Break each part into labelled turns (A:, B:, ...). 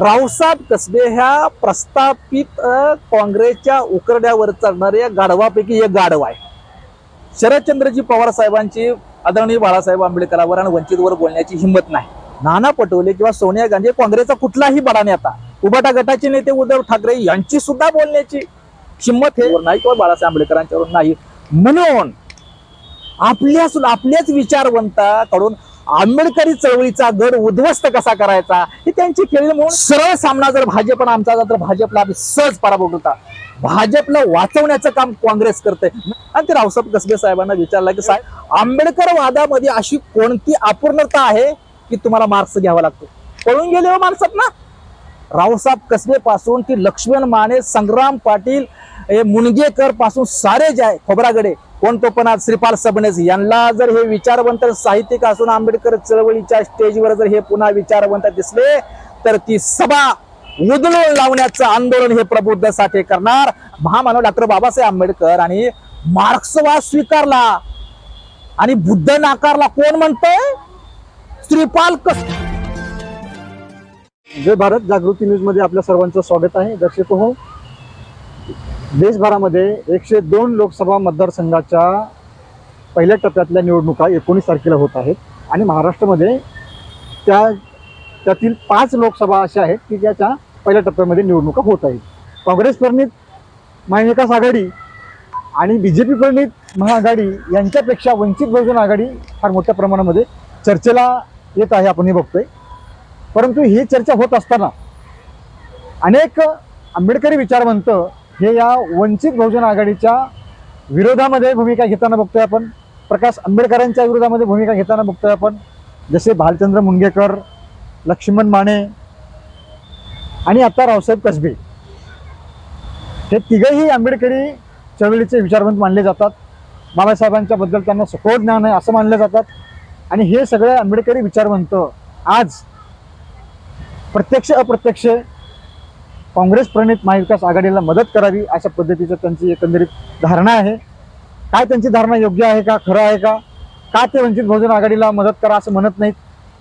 A: रावसाहेब कसबे ह्या प्रस्थापित काँग्रेसच्या उकरड्यावर चढणाऱ्या गाढवापैकी एक गाढव आहे. शरदचंद्रजी पवार साहेबांची आदरणीय बाळासाहेब आंबेडकरांवर आणि वंचितवर बोलण्याची हिंमत नाही. नाना पटोले किंवा सोनिया गांधी काँग्रेसचा कुठलाही बडा नेता उबाटा गटाचे नेते उद्धव ठाकरे यांची सुद्धा बोलण्याची हिंमत हे नाही किंवा बाळासाहेब आंबेडकरांच्यावर नाही. म्हणून आपल्या आपल्याच विचारवंताकडून आंबेडकरी चळवळीचा गड उद्ध्वस्त कसा करायचा ही त्यांची खेळी म्हणून सरळ सामना जर भाजपनं आमचा झाला तर भाजपला आम्ही सहज पराभव करता भाजपला वाचवण्याचं काम काँग्रेस करते आणि ते रावसाहेब कसबे साहेबांना विचारलं की साहेब आंबेडकर वादामध्ये अशी कोणती अपूर्णता आहे की तुम्हाला मार्क्स घ्यावा लागतो? पळून गेले हो माणसात ना. रावसाहेब कसबे पासून ती लक्ष्मण माने संग्राम पाटील हे मुनगेकरपासून सारे जे आहे खोबरागडे कोण तो पण आज श्रीपाल सबनेस. यांना जर हे विचारवंत साहित्यिक असून आंबेडकर चळवळीच्या स्टेजवर जर हे पुन्हा विचारवंत दिसले तर ती सभा उदळून लावण्याचं आंदोलन हे प्रबुद्ध साठे करणार. महामानव डॉक्टर बाबासाहेब आंबेडकर आणि मार्क्सवाद स्वीकारला. आणि बुद्ध नाकारला कोण म्हणतोय? श्रीपाल कस
B: जय भारत जागृती न्यूजमध्ये आपल्या सर्वांचं स्वागत आहे. दर्शक हो देशभरामध्ये एकशे दोन लोकसभा मतदारसंघाच्या पहिल्या टप्प्यातल्या निवडणुका एकोणीस तारखेला होत आहेत. आणि महाराष्ट्रामध्ये त्या त्यातील पाच लोकसभा अशा आहेत की ज्याच्या पहिल्या टप्प्यामध्ये निवडणुका होत आहेत. काँग्रेस प्रणित महाविकास आघाडी आणि बी जे पी प्रणित महाआघाडी यांच्यापेक्षा वंचित बहुजन आघाडी फार मोठ्या प्रमाणामध्ये चर्चेला येत आहे आपण हे बघतोय. परंतु ही चर्चा होत असताना अनेक आंबेडकरी विचारवंत हे या वंचित बहुजन आघाडीच्या विरोधामध्ये भूमिका घेताना बघतोय आपण. प्रकाश आंबेडकरांच्या विरोधामध्ये भूमिका घेताना बघतोय आपण. जसे भालचंद्र मुंगेकर लक्ष्मण माने आणि आता रावसाहेब कसबे. हे तिघही आंबेडकरी चळवळीचे विचारवंत मानले जातात. बाबासाहेबांच्या बद्दल त्यांना सखोल ज्ञान आहे असं मानलं जातात. आणि हे सगळे आंबेडकरी विचारवंत आज प्रत्यक्ष अप्रत्यक्ष काँग्रेस प्रणित महाविकास आघाडीला मदत करावी अशा पद्धतीचं त्यांची एकंदरीत धारणा आहे. काय त्यांची धारणा योग्य आहे का खरं आहे का? का ते वंचित बहुजन आघाडीला मदत करा असं म्हणत नाहीत?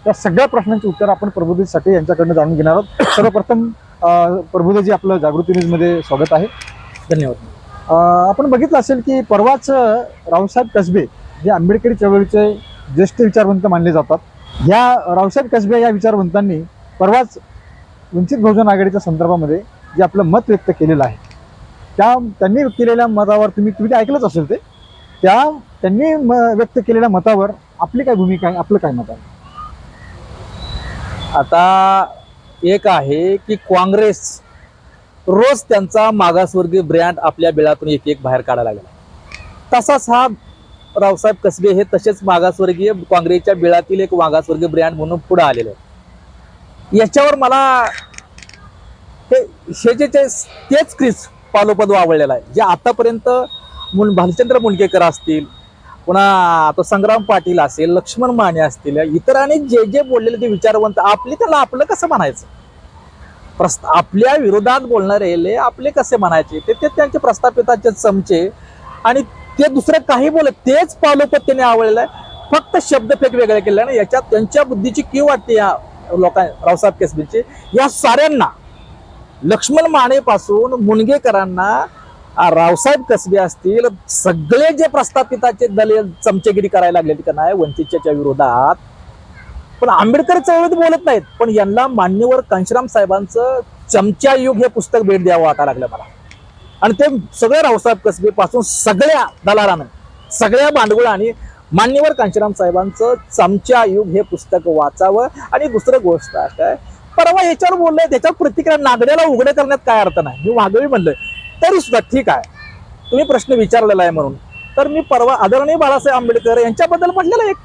B: त्या सगळ्या प्रश्नांची उत्तर आपण प्रबोधित साठी यांच्याकडनं जाणून घेणार आहोत. सर्वप्रथम प्रबोधजी आपलं जागृती न्यूजमध्ये स्वागत आहे.
A: धन्यवाद.
B: आपण बघितलं असेल की परवाच रावसाहेब कसबे जे आंबेडकरी चळवळीचे ज्येष्ठ विचारवंत मानले जातात. या रावसाहेब कसबे या विचारवंतांनी परवाच वंचित बहुजन आघाडीच्या संदर्भामध्ये जे आपलं मत व्यक्त केलेलं आहे त्या त्यांनी केलेल्या मतावर तुम्ही तुम्ही ते ऐकलंच असेल ते त्या त्यांनी म व्यक्त केलेल्या मतावर आपली काय भूमिका आहे आपलं काय मत आहे?
A: आता एक आहे की काँग्रेस रोज त्यांचा मागासवर्गीय ब्रँड आपल्या बिळातून एक एक बाहेर काढायला लागला. तसाच हा रावसाहेब कसबे हे तसेच मागासवर्गीय काँग्रेसच्या बिळातील एक मागासवर्गीय ब्रँड म्हणून पुढे आलेलं आहे याच्यावर मला ते हे जे तेच क्रिस पालोपद आवडलेला आहे. जे आतापर्यंत मुन भालचंद्र मुंडकेकर असतील पुन्हा आता संग्राम पाटील असेल लक्ष्मण माने असतील इतरांनी जे जे बोललेले ते विचारवंत आपले त्याला आपलं कसं म्हणायचं? प्रस्त आपल्या विरोधात बोलणारे आपले कसे म्हणायचे? ते ते त्यांचे प्रस्थापिताचे चमचे आणि ते दुसरं काही बोलत तेच पालोपद त्यांनी आवडलेलं आहे. फक्त शब्दफेक वेगळे केले ना याच्यात त्यांच्या बुद्धीची की वाटते या लोकां रावसाहेब केसबीची या साऱ्यांना लक्ष्मण माने पासून मुनगेकरांना रावसाहेब कसबे असतील सगळे जे प्रस्थापिताचे दले चमचेगिरी करायला लागले का नाही वंचितच्या विरोधात. पण आंबेडकर चळवळीत बोलत नाहीत पण यांना मान्यवर कांशीराम साहेबांचं चमचा युग हे पुस्तक भेट द्यावं वाटा लागलं मला. आणि ते सगळे रावसाहेब कसबे पासून सगळ्या दलालानं सगळ्या भांडवळाने मान्यवर कांशीराम साहेबांचं चमच्या युग हे पुस्तक वाचावं. आणि दुसरं गोष्ट काय परवा याच्यावर बोललंय त्याच्यावर प्रतिक्रिया नागड्याला उघडे करण्यात काय अर्थ नाही. मी वाघवी म्हणलंय. तरी सुद्धा ठीक आहे. तुम्ही प्रश्न विचारलेला आहे म्हणून. तर मी परवा आदरणीय बाळासाहेब आंबेडकर यांच्याबद्दल म्हटलेलं एक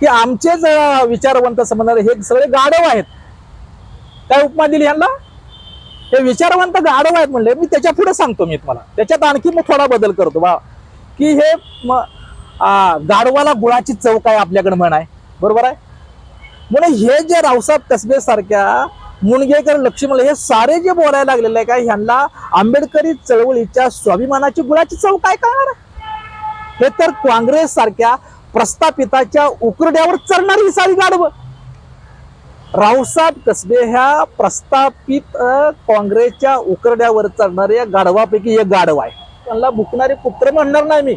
A: की आमचेच विचारवंत समजणारे हे सगळे गाढव आहेत. काय उपमा दिली यांना हे विचारवंत गाढव आहेत म्हणले. मी त्याच्या पुढे सांगतो मी तुम्हाला. त्याच्यात आणखी मग थोडा बदल करतो. बा की हे गाडवाला गाढवाला गुळाची चव काय आपल्याकडे म्हण आहे बरोबर आहे? म्हणून हे जे रावसाहेब कसबे सारख्या मुणगेकर लक्ष्मण हे सारे जे बोलायला लागलेले आहे का ह्यांना आंबेडकरी चळवळीच्या स्वाभिमानाची गुळाची चव काय करणार हे तर काँग्रेस सारख्या प्रस्थापिताच्या उकरड्यावर चढणारी सारी गाडव रावसाहेब कसबे ह्या प्रस्थापित काँग्रेसच्या उकरड्यावर चढणाऱ्या गाढवापैकी एक गाढव आहे. त्यांना भुकणारे पुत्र म्हणणार नाही मी.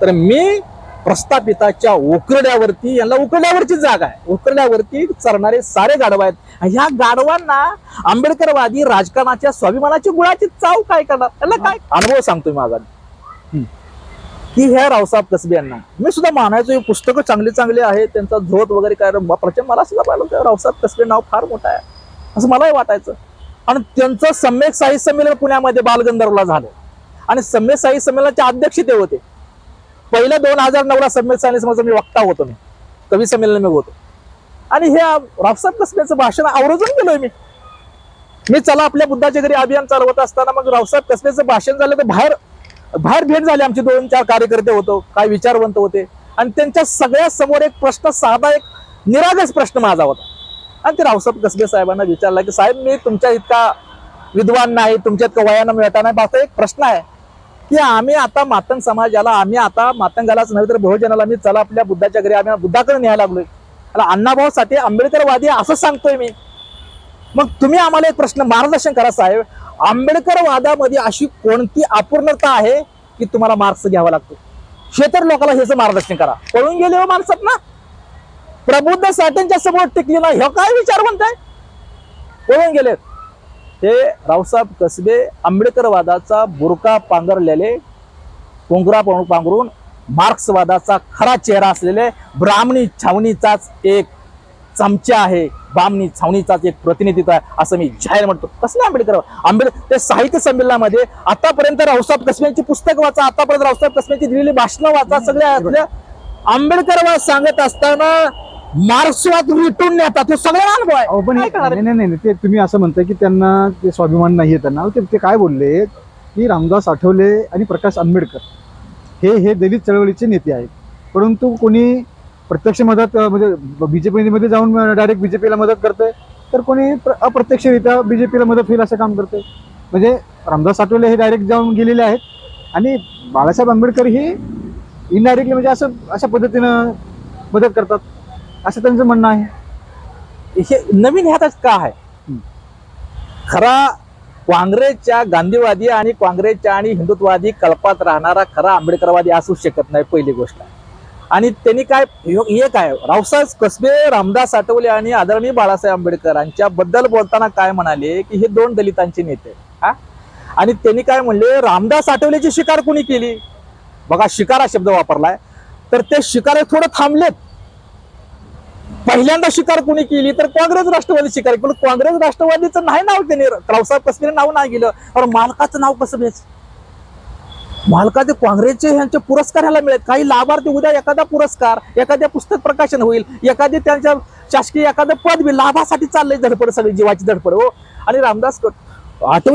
A: तर मी प्रस्थापिताच्या उकरड्यावरती यांना उकरड्यावरची जागा आहे. उकरड्यावरती चरणारे सारे गाढव आहेत. ह्या गाढवांना आंबेडकरवादी राजकारणाच्या स्वाभिमानाची गुळाची चाव काय करणार? त्यांना काय अनुभव सांगतोय माझा की ह्या रावसाहेब कसबे यांना. मी सुद्धा मानायचो हे पुस्तकं चांगली चांगली आहेत त्यांचा झोत वगैरे काय प्रचंड मला सुद्धा पाहिलं होतं रावसाहेब कसबे नाव फार मोठं आहे. असं मलाही वाटायचं. आणि त्यांचं सम्यक साहित्य संमेलन पुण्यामध्ये बालगंधर्वला झालं. आणि सम्यक साहित्य संमेलनाचे अध्यक्ष ते होते. पहिल्या दोन हजार नऊला संमेलन साहित्य मी वक्ता होतो मी. कवी संमेलन मी होतो. आणि हे रावसाहेब कसब्याचं भाषण आवर्जून गेलोय मी. मी चला आपल्या बुद्धाच्या घरी अभियान चालवत असताना मग रावसाहेब कसब्याचं भाषण झालं तर बाहेर बाहेर भेट झाली आमचे. दोन चार कार्यकर्ते होतो काय विचारवंत होते. आणि त्यांच्या सगळ्या समोर एक प्रश्न साधा एक निरागस प्रश्न माझा होता. आणि ते रावसाहेब कसबे साहेबांना विचारला की साहेब मी तुमच्या इतका विद्वान नाही तुमच्या इतकं वयानं मिळता नाही. माझा एक प्रश्न आहे. की आम्ही आता मातंग समाजाला आम्ही आता मातंगालाच नव्हे तर बहुजनाला मी चला आपल्या बुद्धाच्या घरी आम्ही बुद्धाकडे न्यायला लागलोय. आता अण्णाभाऊ साठे आंबेडकरवादी असं सांगतोय मी. मग तुम्ही आम्हाला एक प्रश्न मार्गदर्शन करा साहेब. आंबेडकर वादामध्ये अशी कोणती अपूर्णता आहे की तुम्हाला मार्क्स घ्यावा लागतो? शेतर तर लोकांना ह्याचं मार्गदर्शन करा. पळून गेले हो माणसात ना? प्रबुद्ध साठ्यांच्या समोर टिकली ना ह्यो काय विचार म्हणताय? पळून गेलेत. हे रावसाहेब कसबे आंबेडकरवादाचा बुरका पांघरलेले कोंगरा पांघरून मार्क्सवादाचा खरा चेहरा असलेले ब्राह्मणी छावणीचाच एक चमचा आहे. ब्राह्मणी छावणीचाच एक प्रतिनिधित्व आहे असं मी जाहीर म्हणतो. कसले आंबेडकर? आंबेडकर ते साहित्य संमेलनामध्ये आतापर्यंत रावसाहेब कसब्यांची पुस्तक वाचा आतापर्यंत रावसाहेब कसब्यांची दिलेली भाषणं वाचा सगळ्या आंबेडकर आंबेडकरवाद सांगत असताना मार्क्सवाद रिटून नेतात तो सगळ्यांना अनुभव आहे.
B: अहो, पण
A: काय करणार? आहे?
B: नाही नाही नाही ते तुम्ही असं म्हणताय की त्यांना ते स्वाभिमान नाहीये त्यांना. ते ते काय बोलले? की रामदास आठवले आणि प्रकाश आंबेडकर. हे हे दलित चळवळीचे नेते आहेत. परंतु कोणी प्रत्यक्ष मदत अं, म्हणजे बीजेपीमध्ये जाऊन डायरेक्ट बीजेपीला मदत करतंय तर कोणी प्र- अप्रत्यक्षरित्या बीजेपीला मदत होईल असं काम करतंय. म्हणजे रामदास आठवले हे डायरेक्ट जाऊन गेलेले आहेत. आणि बाळासाहेब आंबेडकर हे इनडायरेक्टली म्हणजे असं अशा पद्धतीनं मदत करतात. असं त्यांचं म्हणणं आहे.
A: हे नवीन ह्यातच का आहे. खरा काँग्रेसच्या गांधीवादी आणि काँग्रेसच्या आणि हिंदुत्ववादी कल्पात राहणारा खरा आंबेडकरवादी असू शकत नाही पहिली गोष्ट. आणि त्यांनी काय हे काय रावसाहेब कसबे रामदास आठवले आणि आदरणीय बाळासाहेब आंबेडकरांच्या बद्दल बोलताना काय म्हणाले की हे दोन दलितांचे नेते हा? आणि त्यांनी काय म्हणले रामदास आठवलेची शिकार कोणी केली? बघा शिकार हा शब्द वापरलाय. तर ते शिकार थोडं थांबलेत. पहिल्यांदा शिकार कोणी केली तर काँग्रेस राष्ट्रवादी शिकार पण काँग्रेस राष्ट्रवादीचं नाही नाव त्यांनी रावसाहेब कसबीने नाव नाही गेलं. कारण मालकाचं नाव कसं घ्यायचं? मालकाचे काँग्रेसचे ह्यांचे पुरस्कार ह्याला मिळत काही लाभार्थी उद्या एखादा पुरस्कार एखाद्या पुस्तक प्रकाशन होईल एखादी त्यांच्या शासकीय एखादं पद बी लाभासाठी चाललंय धडपड सगळी जीवाची धडपड हो. आणि रामदास क-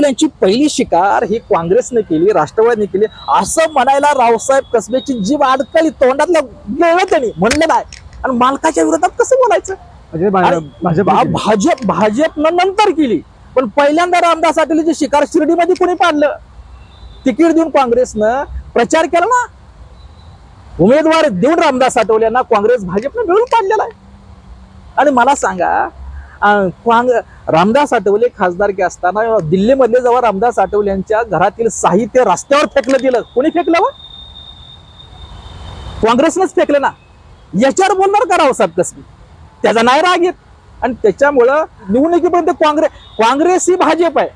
A: यांची पहिली शिकार ही काँग्रेसने केली राष्ट्रवादीने केली. असं म्हणायला रावसाहेब कसबेची जीव अडकली तोंडातलं गेलं त्यांनी. म्हणलं नाही. आणि मालकाच्या विरोधात कसं बोलायचं?
B: म्हणजे भाजप
A: भाजप भाजपनं नंतर केली. पण पहिल्यांदा रामदास आठवलेची शिकार शिर्डीमध्ये कोणी पाडलं? तिकीट देऊन काँग्रेसनं प्रचार केला ना? उमेदवार देऊन रामदास आठवलेंना काँग्रेस भाजपनं मिळून पाडलेला आहे. आणि मला सांगा काँग रामदास आठवले खासदारकी असताना दिल्लीमधले जेव्हा रामदास आठवले यांच्या घरातील साहित्य रस्त्यावर फेकलं गेलं कोणी फेकलं व? काँग्रेसनंच फेकलं ना? याच्यावर बोलणार का रावसाहेब कसबी? त्याचा नाही राग येत. आणि त्याच्यामुळं निवडणुकीपर्यंत काँग्रेस काँग्रेस ही भाजप आहे.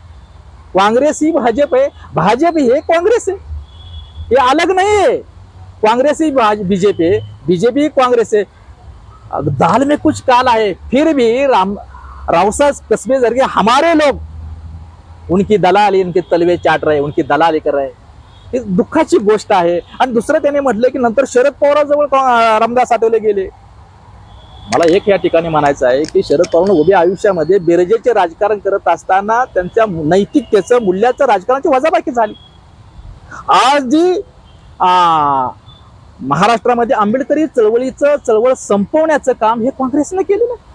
A: काँग्रेस ही भाजप आहे. भाजप हे काँग्रेस आहे. हे अलग नाही आहे कांग्रेस ही बीजेपी है बीजेपी ही कांग्रेस है दाल में कुछ काला है फिर भी राम रावसाहेब कस्बे जरिए हमारे लोग उनकी दलाली उनके तलवे चाट रहे उनकी दलाली कर रहे. हैं दुःखाची गोष्ट आहे. आणि दुसरं त्याने म्हटलं की नंतर शरद पवाराजवळ रामदास आठवले गेले. मला एक या ठिकाणी म्हणायचं आहे की शरद पवार उभ्या आयुष्यामध्ये बेरजेचे राजकारण करत असताना त्यांच्या नैतिकतेचं मूल्याचं राजकारणाची वजाबाकी झाली. आज जी महाराष्ट्रामध्ये आंबेडकरी चळवळीचं चळवळ संपवण्याचं काम हे काँग्रेसने केलेलं आहे.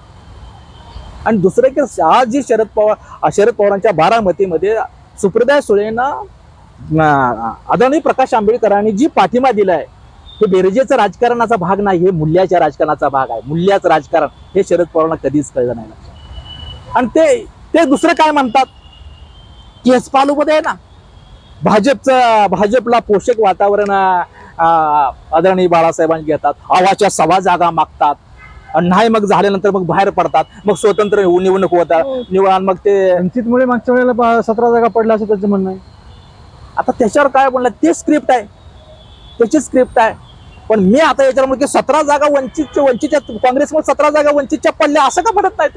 A: आणि दुसरं की आज जी शरद पवार शरद पवारांच्या बारामतीमध्ये सुप्रदाय सुळेंना आदरणीय प्रकाश आंबेडकरांनी जी पाठिंबा दिलाय हे बेरजेचं राजकारणाचा भाग नाही हे मूल्याच्या राजकारणाचा भाग आहे. मूल्याचं राजकारण हे शरद पवारांना कधीच कळलं नाही. आणि ते ते दुसरं काय म्हणतात? केस पालूमध्ये आहे ना भाजपचं भाजपला पोषक वातावरण आदरणीय बाळासाहेबांनी घेतात हवाच्या सव्वा जागा मागतात आणि नाही मग झाल्यानंतर मग बाहेर पडतात मग स्वतंत्र निवडणूक होतात निवड मग ते
B: वंचितमुळे मागच्या वेळेला सतरा जागा पडल्या असं त्याचं म्हणणं आहे.
A: आता त्याच्यावर काय बोलणार? ते स्क्रिप्ट आहे. त्याची स्क्रिप्ट आहे. पण मी आता याच्यावर सतरा जागा वंचित वंचितच्या काँग्रेसमध्ये सतरा जागा वंचितच्या पडल्या असं का पडत नाही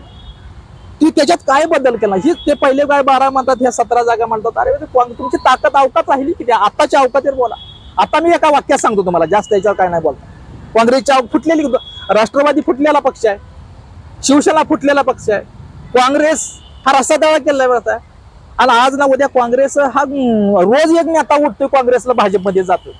A: ती त्याच्यात काय बदल केला? ही ते पहिले काय बारा म्हणतात ह्या सतरा जागा म्हणतात. अरे तुमची ताकद अवकात राहिली किती? आताच्या अवकातीवर बोला. आता मी एका वाक्यात सांगतो तुम्हाला जास्त याच्यावर काय नाही बोलता काँग्रेसच्या फुटलेली राष्ट्रवादी फुटलेला पक्ष आहे. शिवसेना फुटलेला पक्ष आहे. काँग्रेस हा रस्ता दावा केला आहे. आणि आज ना उद्या काँग्रेस हा रोज एक नेता उठतोय काँग्रेसला भाजपमध्ये जातो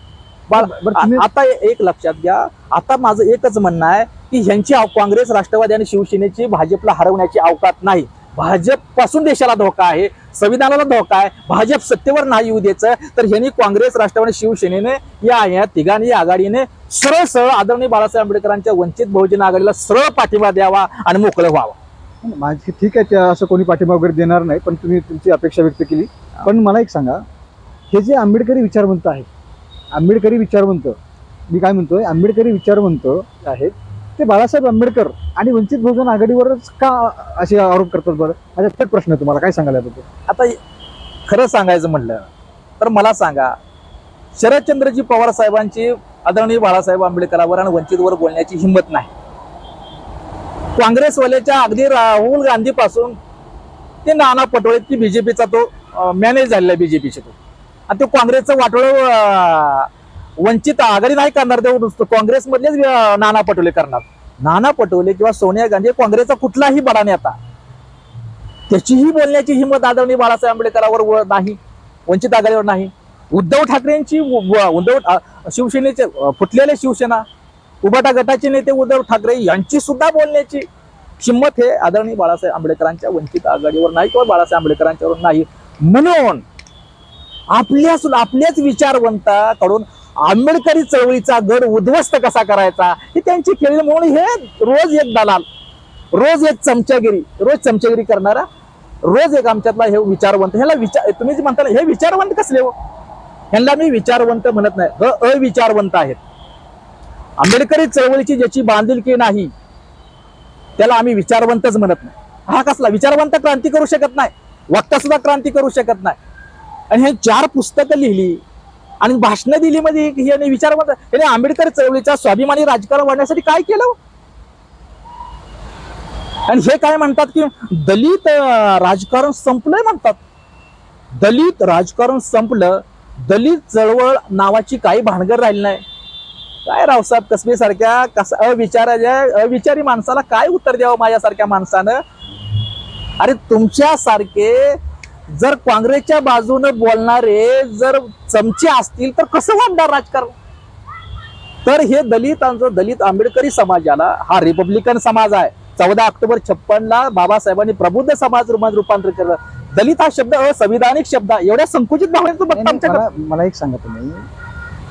A: आता एक लक्षात घ्या आता माझं एकच म्हणणं आहे की ह्यांची काँग्रेस राष्ट्रवादी आणि शिवसेनेची भाजपला हरवण्याची अवकात नाही. भाजपपासून देशाला धोका आहे संविधानाला धोका आहे भाजप सत्तेवर नाही येऊ द्यायचं तर ह्यांनी काँग्रेस राष्ट्रवादी शिवसेनेने या या तिघांनी आघाडीने सरळ सरळ आदरणीय बाळासाहेब आंबेडकरांच्या वंचित बहुजन आघाडीला सरळ पाठिंबा द्यावा आणि मोकळं व्हावं.
B: माझी ठीक आहे त्या असं कोणी पाठिंबा वगैरे देणार नाही पण तुम्ही तुमची अपेक्षा व्यक्त केली. पण मला एक सांगा हे जे आंबेडकरी विचारवंत आहेत आंबेडकरी विचारवंत मी काय म्हणतोय आंबेडकरी विचारवंत आहेत ते बाळासाहेब आंबेडकर आणि वंचित बहुजन आघाडीवरच का असे आरोप करतात बरं? माझा थेट प्रश्न आहे तुम्हाला काय सांगायला याबद्दल
A: आता खरं सांगायचं म्हणलं तर मला सांगा शरदचंद्रजी पवार साहेबांची आदरणीय बाळासाहेब आंबेडकरांवर आणि वंचितवर बोलण्याची हिंमत नाही. काँग्रेसवाल्याच्या अगदी राहुल गांधी पासून ते नाना पटोळे की बीजेपीचा तो मॅनेज झालेला आहे बीजेपीचे तो. आणि तो काँग्रेसचं वाटोळं वंचित आघाडी नाही करणार ते नुसतं. काँग्रेसमधलेच नाना पटोले करणार. नाना पटोले किंवा सोनिया गांधी काँग्रेसचा कुठलाही बडा नेता. त्याचीही बोलण्याची हिंमत आदरणीय बाळासाहेब आंबेडकरांवर नाही वंचित आघाडीवर नाही. उद्धव ठाकरेंची उद्धव शिवसेनेचे फुटलेले शिवसेना उभाटा गटाचे नेते उद्धव ठाकरे यांची सुद्धा बोलण्याची किंमत हे आदरणीय बाळासाहेब आंबेडकरांच्या वंचित आघाडीवर नाही किंवा बाळासाहेब आंबेडकरांच्यावर नाही. म्हणून आपल्या सुद्धा आपल्याच विचारवंताकडून आंबेडकरी चळवळीचा गड उद्ध्वस्त कसा करायचा हे त्यांची खेळी म्हणून हे रोज एक दलाल रोज एक चमचागिरी रोज चमचागिरी करणारा रोज एक आमच्यातला हे विचारवंत. ह्याला विचार तुम्ही जे म्हणता हे विचारवंत कसले हो? ह्यांना मी विचारवंत म्हणत नाही. अविचारवंत आहेत. आंबेडकरी चळवळीची ज्याची बांधिलकी नाही त्याला आम्ही विचारवंतच म्हणत नाही. हा कसला? विचारवंत क्रांती करू शकत नाही वक्ता सुद्धा क्रांती करू शकत नाही. आणि हे चार पुस्तकं लिहिली आणि भाषणं दिली मध्ये याने विचारवंत याने आंबेडकर चळवळीचा स्वाभिमानी राजकारण वाढण्यासाठी काय केलं? आणि हे काय म्हणतात की दलित राजकारण संपलंय म्हणतात. दलित राजकारण संपलं दलित चळवळ नावाची काही भानगड राहिली नाही. काय रावसाहेब कसबे सारख्या कस अविचाराच्या अविचारी माणसाला काय उत्तर द्यावं माझ्यासारख्या माणसानं? अरे तुमच्यासारखे जर काँग्रेसच्या बाजूने बोलणारे जर चमचे असतील तर कसं वाढणार राजकारण? तर हे दलितांचं दलित आंबेडकरी समाजाला हा रिपब्लिकन समाज आहे. चौदा ऑक्टोबर छप्पनला बाबासाहेबांनी प्रबुद्ध समाज रूपात रूपांतर केलं. दलित हा शब्द असंविधानिक शब्द. एवढ्या संकुचित
B: मला मला एक सांगा तुम्ही.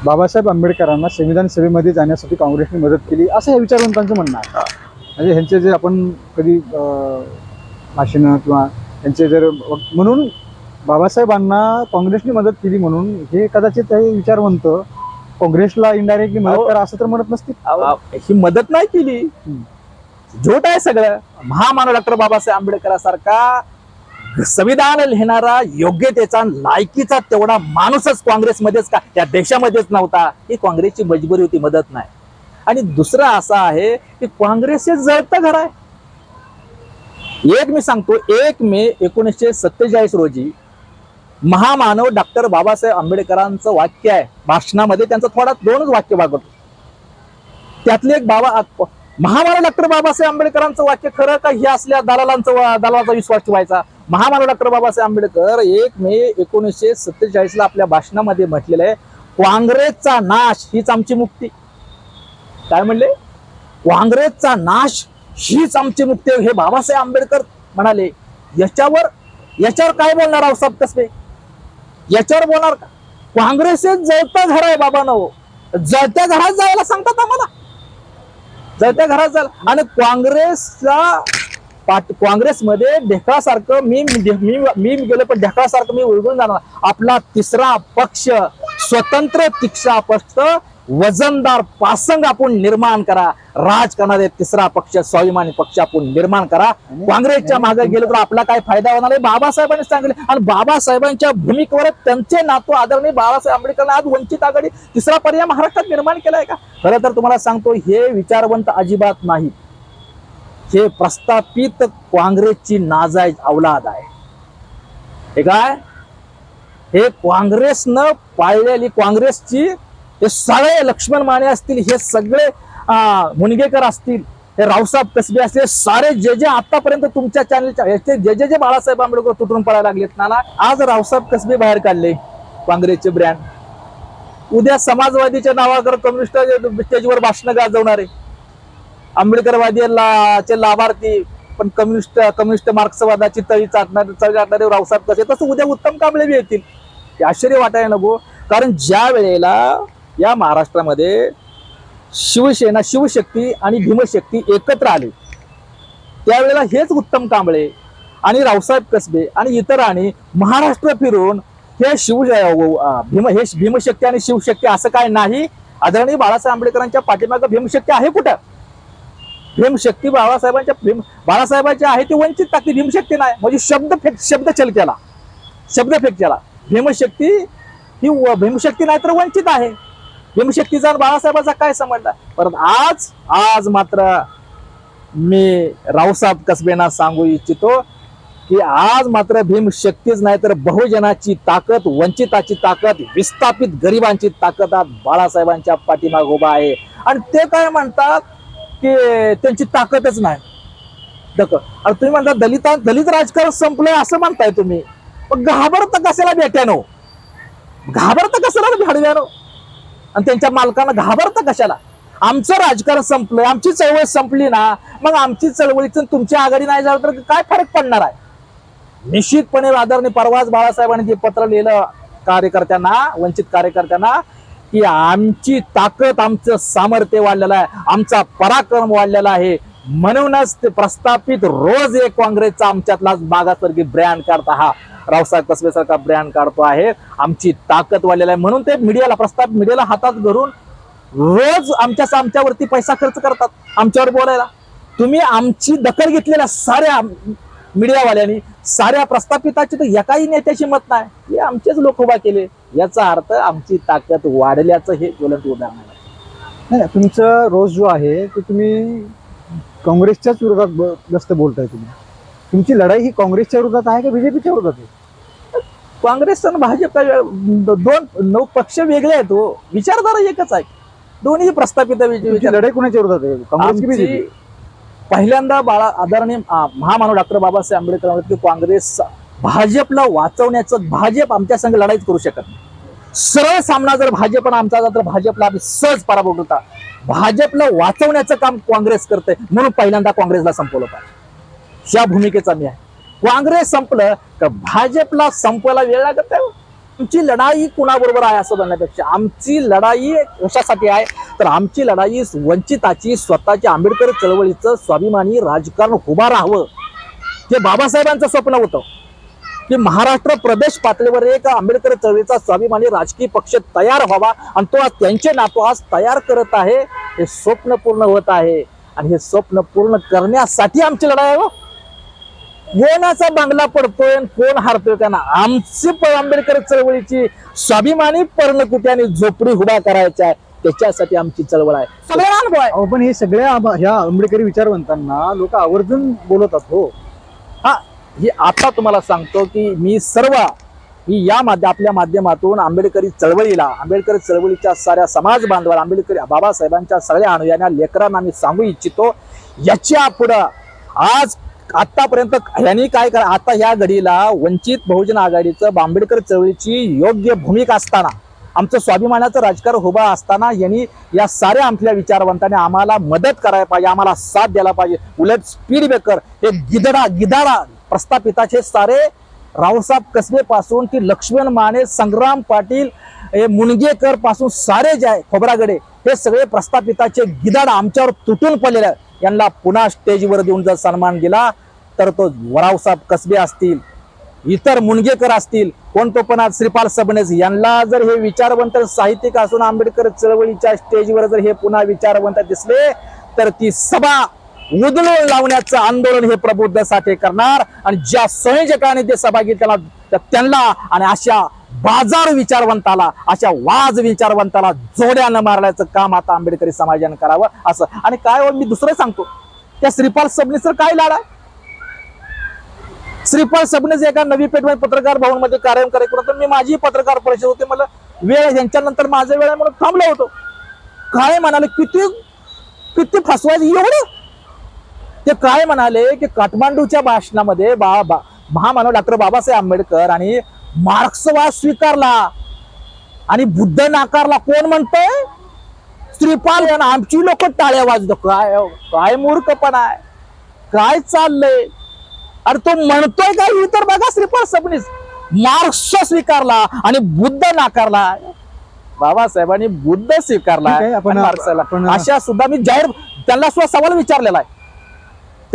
B: बाबासाहेब आंबेडकरांना संविधान सभेमध्ये जाण्यासाठी काँग्रेसने मदत केली असं या विचारवंतांचं म्हणणं आहे म्हणजे ह्यांचे जे आपण कधी भाषणं किंवा त्यांचे जर म्हणून बाबासाहेबांना काँग्रेसने मदत केली म्हणून हे कदाचित हे विचारवंत काँग्रेसला इनडायरेक्टली मदत. करा असं तर म्हणत नसतील
A: अहो, ही मदत नाही केली. झोट आहे सगळं महामानव डॉक्टर बाबासाहेब आंबेडकरांसारखा संविधान लिहिणारा योग्यतेचा लायकीचा तेवढा माणूसच काँग्रेसमध्येच का त्या देशामध्येच नव्हता. ही काँग्रेसची मजबुरी होती मदत नाही. आणि दुसरं असं आहे की काँग्रेस हे जळतं घर आहे. एक मी सांगतो एक मे एकोणीसशे सत्तेचाळीस रोजी महामानव डॉक्टर बाबासाहेब आंबेडकरांचं वाक्य आहे. भाषणामध्ये त्यांचं थोडा दोनच वाक्य भागवतो. त्यातले एक बाबा महामानव डॉक्टर बाबासाहेब आंबेडकरांचं वाक्य खरं का हे असल्या दलालांचं दलालाचा विश्वास ठेवायचा? महामानव डॉक्टर बाबासाहेब आंबेडकर एक मे एकोणीसशे सत्तेचाळीस ला आपल्या भाषणामध्ये म्हटलेलं आहे काँग्रेसचा नाश हीच आमची मुक्ती. काय म्हणले? काँग्रेसचा नाश हीच आमची मुक्ती. हे बाबासाहेब आंबेडकर म्हणाले. याच्यावर याच्यावर काय बोलणार आहोत कसबे? याच्यावर बोलणार का? काँग्रेस हे जळतं घर आहे बाबा नो जळत्या घरात जायला सांगतात आम्हाला. जळत्या घरात जायला. आणि काँग्रेसचा पाट काँग्रेसमध्ये ढेकळासारखं मी मी मी गेलो पण ढेकळासारखं मी उलगून जाणार आपला तिसरा पक्ष स्वतंत्र तिक्षा पक्ष वजनदार पासंग आपण निर्माण करा. राजकारणात तिसरा पक्ष स्वाभिमानी पक्ष आपण निर्माण करा. काँग्रेसच्या मागे गेलो तर आपला काय फायदा होणार आहे? बाबासाहेबांनी सांगितले. आणि बाबासाहेबांच्या भूमिकेवर त्यांचे नातू आदरणीय बाळासाहेब आंबेडकर आज वंचित आघाडी तिसरा पर्याय महाराष्ट्रात निर्माण केलाय का? खरं तर तुम्हाला सांगतो हे विचारवंत अजिबात नाही. हे प्रस्थापित काँग्रेसची नाजायज अवलाद आहे. हे काय? हे काँग्रेसनं पाळलेली काँग्रेसची हे सगळे लक्ष्मण माने असतील हे सगळे अं, मुनगेकर असतील हे रावसाहेब कसबे असतील सारे जे जे आतापर्यंत तुमच्या चॅनलच्या याचे जे जे जे बाळासाहेब आंबेडकर तुटून पडायला लागलेत ना ना, आज रावसाहेब कसबे बाहेर काढले काँग्रेसचे ब्रँड उद्या समाजवादीच्या नावावर कम्युनिस्ट स्टेजवर भाषण गाजवणारे. आंबेडकरवादीचे लाभार्थी पण कम्युनिस्ट कम्युनिस्ट मार्क्सवादाची तळी चाटणारे तळी चाटणारे रावसाहेब कसे? तसं उद्या उत्तम कांबळे बी येतील. हे आश्चर्य वाटायला नको. कारण ज्या वेळेला या महाराष्ट्रामध्ये शिवसेना शिवशक्ती आणि भीमशक्ती एकत्र आले त्यावेळेला हेच उत्तम कांबळे आणि रावसाहेब कसबे आणि इतरांनी महाराष्ट्र फिरून हे शिव भीम हे भीमशक्ती आणि शिवशक्ती असं काय नाही? आदरणीय बाळासाहेब आंबेडकरांच्या पाठीमागं भीमशक्ती आहे कुठं? भीमशक्ती बाळासाहेबांच्या भीम बाळासाहेबांची आहे ती वंचित टाकली भीमशक्ती नाही. म्हणजे शब्द फेक शब्द चल केला. शब्द फेक केला. भीमशक्ती ही भीमशक्ती नाही तर वंचित आहे. भीमशक्तीचा बाळासाहेबांचा काय समजला परत आज आज मात्र मी रावसाहेब कसबेना सांगू इच्छितो की आज मात्र भीमशक्तीच नाही तर बहुजनाची ताकद वंचिताची ताकद विस्थापित गरिबांची ताकद आज बाळासाहेबांच्या पाठीमाग उभा आहे. आणि ते काय म्हणतात? की त्यांची ताकदच नाही. दक आणि तुम्ही म्हणता दलिता दलित राजकारण संपलंय असं म्हणताय तुम्ही. पण घाबरत कशाला भेट्यानो घाबरत कशाला भाडव्यानो? आणि त्यांच्या मालकांना घाबरत कशाला? आमचं राजकारण संपलंय आमची चळवळ संपली ना मग आमची चळवळीचं तुमची आघाडी नाही झालं तर काय फरक पडणार आहे? निश्चितपणे आदरणीय परवाच बाळासाहेबांनी जे पत्र लिहिलं कार्यकर्त्यांना वंचित कार्यकर्त्यांना की आमची ताकद आमचं सामर्थ्य वाढलेलं आहे आमचा पराक्रम वाढलेला आहे. म्हणूनच ते प्रस्थापित रोज एक काँग्रेसचा आमच्यातलाच मागासवर्गीय ब्रँड काढता हा. रावसाहेब कसबे सारखा ब्रँड काढतो आहे. आमची ताकद वाढलेला आहे. म्हणून ते मीडियाला प्रस्ताप मीडियाला हातात धरून रोज आमच्या आमच्यावरती पैसा खर्च करतात आमच्यावर बोलायला. तुम्ही आमची दखल घेतलेल्या साऱ्या मीडियावाल्यांनी साऱ्या प्रस्थापिताची तर एकाही नेत्याची मत नाही. हे आमचेच लोक उभा केले. याचा अर्थ आमची ताकद वाढल्याचं हे ज्वलंत उदाहरण आहे.
B: नाही तुमचं रोज जो आहे तो तुम्ही काँग्रेसच्याच विरोधात जास्त बोलताय तुम्ही. तुमची लढाई ही काँग्रेसच्या विरोधात आहे का बीजेपीच्या विरोधात आहे?
A: काँग्रेस आणि भाजप दोन नऊ पक्ष वेगळे आहेत हो. विचारधारा एकच आहे. दोन्ही प्रस्थापित
B: लढाई कोणाच्या विरोधात आहे?
A: पहिल्यांदा बाळा आदरणीय महामानव डॉक्टर बाबासाहेब आंबेडकर म्हणतात की काँग्रेस भाजपला वाचवण्याचं भाजप आमच्या संघ लढाईच करू शकत नाही. सरळ सामना जर भाजपनं आमचा झाला तर भाजपला आम्ही सहज पराभव होता भाजपला वाचवण्याचं काम काँग्रेस करते म्हणून पहिल्यांदा काँग्रेसला संपवलं पाहिजे. या भूमिकेचा मी आहे. काँग्रेस संपलं तर भाजपला संपवायला वेळ लागत आहे आमची हो. लढाई कुणाबरोबर आहे असं म्हणण्यापेक्षा आमची लढाई कशासाठी आहे? तर आमची लढाई वंचिताची स्वतःच्या आंबेडकर चळवळीचं स्वाभिमानी राजकारण उभा राहावं. हे बाबासाहेबांचं स्वप्न होतं. की महाराष्ट्र प्रदेश पातळीवर एक आंबेडकर चळवळीचा स्वाभिमानी राजकीय पक्ष तयार व्हावा आणि तो आज त्यांचे नातू आज तयार करत आहे हे स्वप्न पूर्ण होत आहे. आणि हे स्वप्न पूर्ण करण्यासाठी आमची लढाई आहे हो. कोणाचा बंगला पडतोय आणि कोण हारतोय का ना आमची आंबेडकर चळवळीची स्वाभिमानी पर्णकुट्याने झोपडी उभा करायच्या आहे. त्याच्यासाठी आमची चळवळ आहे. सगळ्या अनुभव आहे
B: पण हे सगळ्या ह्या आंबेडकरी विचारवंतांना लोक आवर्जून बोलवतात हो.
A: हा हे आता तुम्हाला सांगतो की मी सर्व मी या माध्य आपल्या माध्यमातून आंबेडकरी चळवळीला आंबेडकर चळवळीच्या साऱ्या समाज बांधवाला आंबेडकरी बाबासाहेबांच्या सगळ्या अनुयायांना लेकरांना मी सांगू इच्छितो याच्या पुढं आज आतापर्यंत यांनी काय करा आता या घडीला वंचित बहुजन आघाडीचं आंबेडकर चळवळीची योग्य भूमिका असताना आमचं स्वाभिमानाचं राजकारण उभा असताना यांनी या साऱ्या आमच्या विचारवंतांनी आम्हाला मदत करायला पाहिजे आम्हाला साथ द्यायला पाहिजे. उलट स्पीड ब्रेकर हे गिदडा गिदाडा प्रस्थापिताचे सारे रावसाहेब कसबेपासून ती की लक्ष्मण माने संग्राम पाटील हे मुनगेकरपासून सारे जे आहे खोबरागडे हे सगळे प्रस्थापिताचे गिदाड आमच्यावर तुटून पडलेले आहे. यांना पुन्हा स्टेजवर देऊन जर सन्मान दिला तर तो रावसाहेब कसबे असतील इतर मुणगेकर असतील कोण तो पण आज श्रीपाल सबनेस यांना जर हे विचारवंत साहित्यिक असून आंबेडकर चळवळीच्या स्टेजवर जर हे पुन्हा विचारवंत दिसले तर ती सभा उधळून लावण्याचं आंदोलन हे प्रबुद्ध साठे करणार. आणि ज्या संयोजकाने ते सभा त्याला त्यांना आणि अशा बाजार विचारवंताला अशा वाज विचारवंताला जोड्यानं मारल्याचं काम आता आंबेडकरी समाजानं करावं असं. आणि काय हो, मी दुसरं सांगतो. त्या श्रीपाल सबनीसर काय लाडा श्रीपाल सबनीस एका नवी पेठमध्ये पत्रकार भवनमध्ये कार्य कार्यक्रम होता. मी माझी पत्रकार परिषद होते. मला वेळ यांच्यानंतर माझा वेळ आहे म्हणून थांबलो होतो. काय म्हणाले? किती किती फसवायचं? एवढं ते काय म्हणाले की काठमांडूच्या भाषणामध्ये बा बा महामानव डॉक्टर बाबासाहेब आंबेडकर आणि मार्क्सवाद स्वीकारला आणि बुद्ध नाकारला कोण म्हणतंय? श्रीपाल यांना. आमची लोक टाळ्या वाजतो काय हो, काय मूर्खपणा आहे? काय चाललंय? अरे तो म्हणतोय का ही तर बघा श्रीपाल सबनीस. मार्क्स स्वीकारला आणि बुद्ध नाकारला. बाबासाहेबांनी बुद्ध स्वीकारला. अशा सुद्धा मी जाहीर त्यांना सुद्धा सवाल विचारलेला आहे.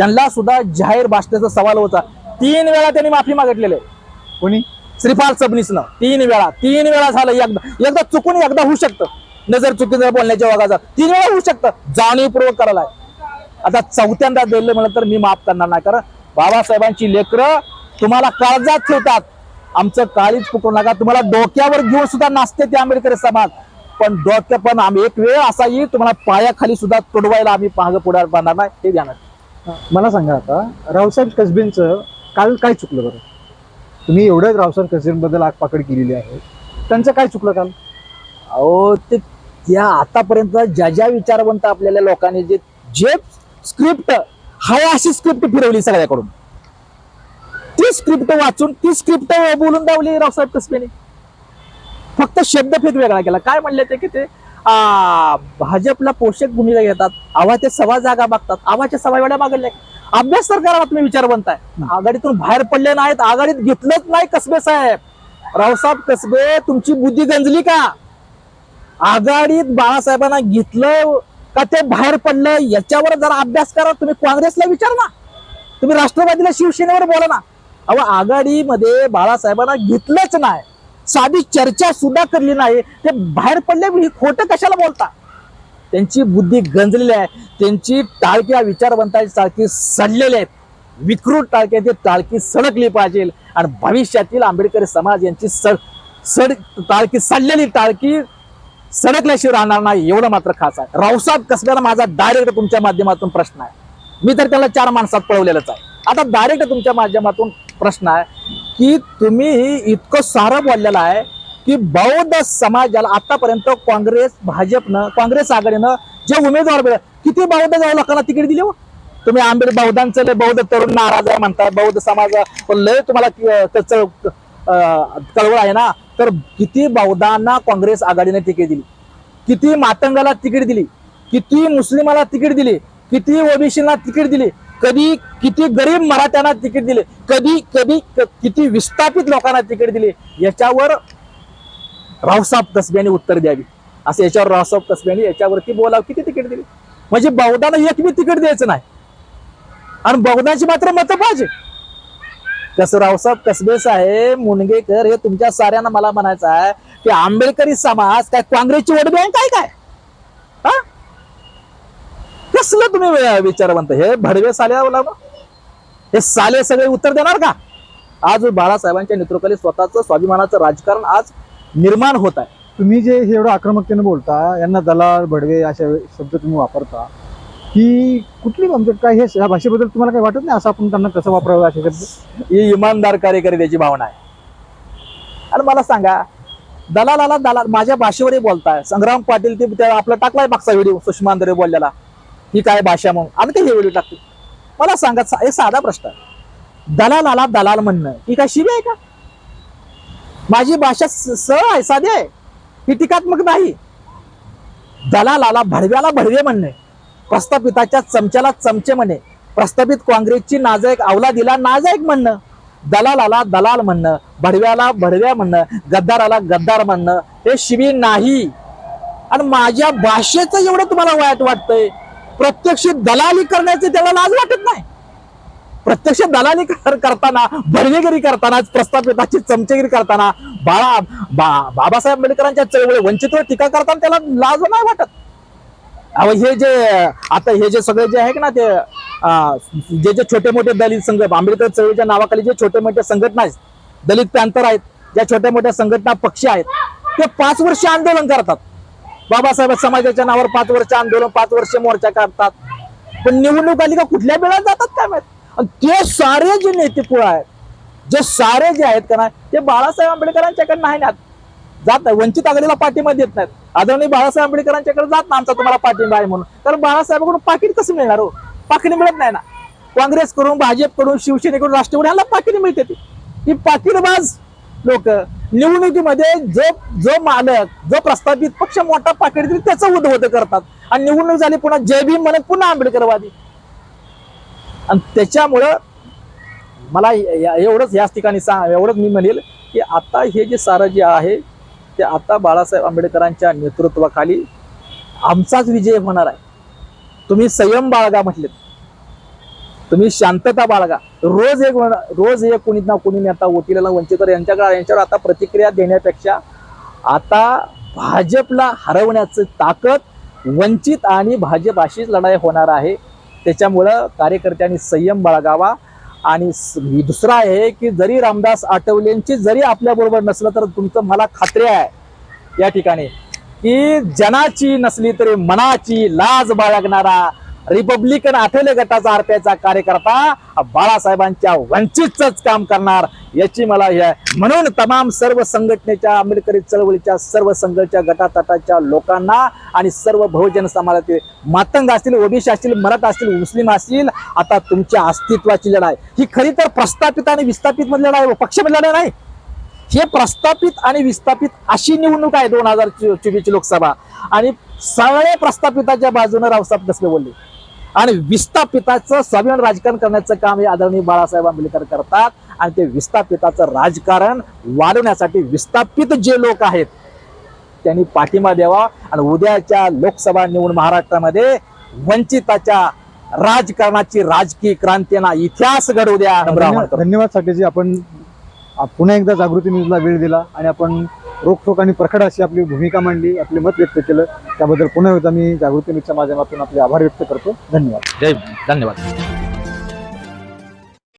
A: त्यांना सुद्धा जाहीर भाषणाचा सवाल होता. तीन वेळा त्यांनी माफी मागितलेली. आहे
B: कोणी?
A: श्रीपाल सबनीसनं. तीन वेळा. तीन वेळा झालं. एकदा एकदा चुकून एकदा होऊ शकतं. नजर चुकीनं बोलण्याच्या वागाचा. तीन वेळा होऊ शकतं. जाणीवपूर्वक करायला आता चौथ्यांदा दिलं म्हणलं तर मी माफ करणार नाही. कारण बाबासाहेबांची लेकरं तुम्हाला काळजात ठेवतात. आमचं काळीच पुकरू नका. तुम्हाला डोक्यावर घेऊन सुद्धा नाचते ते आंबेडकरी समाज. पण डोक्या पण आम्ही एक वेळ असा येईल तुम्हाला पायाखाली सुद्धा तुडवायला आम्ही मागं पुढे बांधणार नाही. हे ध्यानात
B: मला सांगा आता रावसाहेब कसबींचं काल काय चुकलं बरं? तुम्ही एवढ्याच रावसाहेब कसबींबद्दल आगपाकड केलेली आहे. त्यांचं काय चुकलं काल?
A: अहो ते त्या आतापर्यंत ज्या ज्या विचारवंत आपल्याला लोकांनी जे जे स्क्रिप्ट हाय अशी स्क्रिप्ट फिरवली सगळ्याकडून. ती स्क्रिप्ट वाचून ती स्क्रिप्ट बोलून दावली रावसाहेब कसबेने. फक्त शब्द फेद वेगळा केला. काय म्हणले ते की ते भाजपला पोषक भूमिका घेतात. आवा ते सव्वा जागा मागतात. आवाच्या सव्वा वेळा मागल्या अभ्यास तर करा तुम्ही विचारवंत आहे आघाडीतून बाहेर पडले नाहीत. आघाडीत घेतलंच नाही कसबे साहेब. रावसाहेब कसबे तुमची बुद्धी गंजली का? आघाडीत बाळासाहेबांना घेतलं का ते बाहेर पडलं? याच्यावर जरा अभ्यास करा. तुम्ही काँग्रेसला विचार ना. तुम्ही राष्ट्रवादीला शिवसेनेवर बोला ना. अहो आघाडीमध्ये बाळासाहेबांना घेतलंच नाही. साधी चर्चा सुद्धा करली नाही. ते बाहेर पडले ही खोटं कशाला बोलता? त्यांची बुद्धी गंजलेली आहे. त्यांची टाळक्या विचारवंताची टाळकी सडलेली आहेत. विकृत टाळकी ती टाळकी सडकली पाहिजे. आणि भविष्यातील आंबेडकरी समाज यांची सड सड टाळकी सडलेली टाळकी सडकल्याशिवाय राहणार नाही एवढं मात्र खास आहे. रावसाहेब कसब्याला माझा डायरेक्ट तुमच्या माध्यमातून प्रश्न आहे. मी तर त्याला चार माणसात पळवलेलंच आहे. आता डायरेक्ट तुमच्या माध्यमातून प्रश्न आहे की तुम्ही इतकं सारं बोललेलं आहे की बौद्ध समाजाला आतापर्यंत काँग्रेस भाजपनं काँग्रेस आघाडीनं जे उमेदवार मिळाले, किती बौद्ध जाऊ लोकांना तिकीट दिली हो? तुम्ही आंबेड बौद्धांचं लय बौद्ध तरुण नाराज आहे म्हणताय बौद्ध समाज लय तुम्हाला त्याचं अं, कळवळ आहे ना? तर किती बौद्धांना काँग्रेस आघाडीने तिकीट दिली? किती मातंगाला तिकीट दिली? किती मुस्लिमाला तिकीट दिली? किती ओबीसीला तिकीट दिली? कधी किती गरीब मराठ्यांना तिकीट दिले कधी कधी किती विस्थापित लोकांना तिकीट दिली याच्यावर रावसाहेब कसब्याने उत्तर द्यावी. असं याच्यावर रावसाहेब कसब्याने याच्यावरती बोलावं किती तिकीट दिली? म्हणजे बौद्धांना एक बी तिकीट द्यायचं नाही. आणि बौद्धांची मात्र मतं पाहिजे. कसं रावसाहेब कसबे साहेब मुनगेकर हे तुमच्या साऱ्यांना मला म्हणायचं आहे की आंबेडकरी समाज काय काँग्रेसची वडबी आहे काय काय? कसलं तुम्ही विचारवंत हे भडवे साले आला ना? हे साले सगळे उत्तर देणार का? आज बाळासाहेबांच्या नेतृत्वाखाली स्वतःचं स्वाभिमानाचं राजकारण आज निर्माण होत आहे.
B: तुम्ही जे एवढं आक्रमकतेने बोलता यांना दलाल भडवे अशा शब्द तुम्ही वापरता की कुठली म्हणजे काय हे या भाषेबद्दल तुम्हाला काही वाटत नाही असं आपण त्यांना कसं वापरावं असे शब्द?
A: ही इमानदार कार्यकरी त्याची भावना आहे. आणि मला सांगा दलालाला दलाल माझ्या भाषेवरही बोलताय. संग्राम पाटील ते आपला टाकलाय मागचा व्हिडिओ सुषमा अंधरे बोललेला. ही काय भाषा म्हणून आम्ही ते हे व्हिडिओ टाकतो मला सांगा सा- एक साधा प्रश्न आहे. दलालाला दलाल म्हणणं. ही काय शिवी आहे का? माझी भाषा स- सरळ आहे साधी आहे. ही टीकात्मक नाही. दलालाला भडव्याला भडवे म्हणणे. प्रस्थापिताच्या चमच्याला चमचे म्हणे. प्रस्थापित काँग्रेसची नाजायक अवलादीला नाजायक म्हणणं. दलालाला दलाल म्हणणं. भडव्याला भडव्या म्हणणं. गद्दाराला गद्दार म्हणणं. हे शिवी नाही. आणि माझ्या भाषेचं एवढं तुम्हाला वाईट वाटतंय? प्रत्यक्ष दलाली करण्याचे त्याला लाज वाटत नाही. प्रत्यक्ष दलाली करताना भरवेगिरी करताना प्रस्थापिताची चमचेगिरी करताना बाळा बा- बाबासाहेब आंबेडकरांच्या चळवळी वंचितवर टीका करताना त्याला लाज नाही वाटत. अहो हे जे आता हे जे सगळे जे आहे ना ते जे जे छोटे मोठे दलित संघ आंबेडकर चळवळीच्या नावाखाली जे छोटे मोठे संघटना आहेत दलित पॅंथर आहेत ज्या छोट्या मोठ्या संघटना पक्ष आहेत ते पाच वर्ष आंदोलन करतात. बाबासाहेब समाजाच्या नावावर पाच वर्ष आंदोलन पाच वर्ष मोर्चा काढतात. पण निवडणूक आली का कुठल्या वेळात जातात काय माहीत? आणि ते सारे जे नेते आहेत जे सारे जे आहेत का नाही ते बाळासाहेब आंबेडकरांच्याकडे नाही ना. जात नाही. वंचित आघाडीला पाठिंबा देत नाहीत. आदरणीय बाळासाहेब आंबेडकरांच्याकडे जात ना आमचा तुम्हाला पाठिंबा आहे म्हणून. कारण बाळासाहेबांकडून पाकिट कसं मिळणार हो? पाकिट मिळत नाही ना. काँग्रेसकडून भाजपकडून शिवसेनेकडून राष्ट्रवादी ह्याला पाकिट मिळते ती. ही पाकिटबाज लोक निवडणुकीमध्ये जो जो मालक जो प्रस्थापित पक्ष मोठा पाकिट देईल त्याचं उद्भवत करतात. आणि निवडणूक झाली पुन्हा जय भीम म्हणत पुन्हा आंबेडकरवादी आणि त्याच्यामुळं मला एवढंच याच ठिकाणी सांग एवढंच मी म्हणेल की आता हे जे सारं जे आहे ते आता बाळासाहेब आंबेडकरांच्या नेतृत्वाखाली आमचाच विजय होणार आहे. तुम्ही संयम बाळगा म्हटलेत. तुम्ही शांतता बाळगा. रोज एक रोज एक कुणीत ना कोणी नेता वकिलाला वंचित यांच्याकडे यांच्यावर आता प्रतिक्रिया देण्यापेक्षा आता भाजपला हरवण्याचं ताकद वंचित आणि भाजप अशीच लढाई होणार आहे. त्याच्यामुळं कार्यकर्त्यांनी संयम बाळगावा. आणि स- दुसरं आहे की जरी रामदास आठवलेंची जरी आपल्याबरोबर नसलं तर तुमचं मला खात्री आहे या ठिकाणी की जनाची नसली तरी मनाची लाज बाळगणारा रिपब्लिकन आठवले गटाचा आरपीआयचा कार्यकर्ता बाळासाहेबांच्या वंचितच काम करणार. याची मला हे आहे. म्हणून तमाम सर्व संघटनेच्या आंबेडकरी चळवळीच्या सर्व संघटच्या गटातटाच्या लोकांना आणि सर्व बहुजन समाजातील मातंग असतील ओबीसी असतील मराठा असतील मुस्लिम असतील आता तुमच्या अस्तित्वाची लढाई ही खरी तर प्रस्थापित आणि विस्थापित मधली लढाई आहे, पक्षमधली लढाई नाही. हे प्रस्थापित आणि विस्थापित अशी निवडणूक आहे दोन हजार चोवीसची लोकसभा. आणि सगळे प्रस्थापिताच्या बाजूने रावसाहेब कसले बोलले. आणि विस्थापिताचं स्वाभिमान राजकारण करण्याचं काम हे आदरणीय बाळासाहेब आंबेडकर करतात. आणि ते विस्थापिताचं राजकारण वाढवण्यासाठी विस्थापित जे लोक आहेत त्यांनी पाठिंबा द्यावा. आणि उद्याच्या लोकसभा निवडणूक महाराष्ट्रामध्ये वंचिताच्या राजकारणाची राजकीय क्रांतीना इतिहास घडवू द्या
B: धन्यवाद साठेजी. आपण पुन्हा एकदा जागृती न्यूजला वेळ दिला आणि आपण रोखोक आणि प्रखड अशी आपली भूमिका मांडली आपले मत व्यक्त केलं. त्याबद्दल पुन्हा एकदा मी जागृती न्यूजच्या माध्यमातून आपले आभार व्यक्त करतो. धन्यवाद.
A: जय धन्यवाद.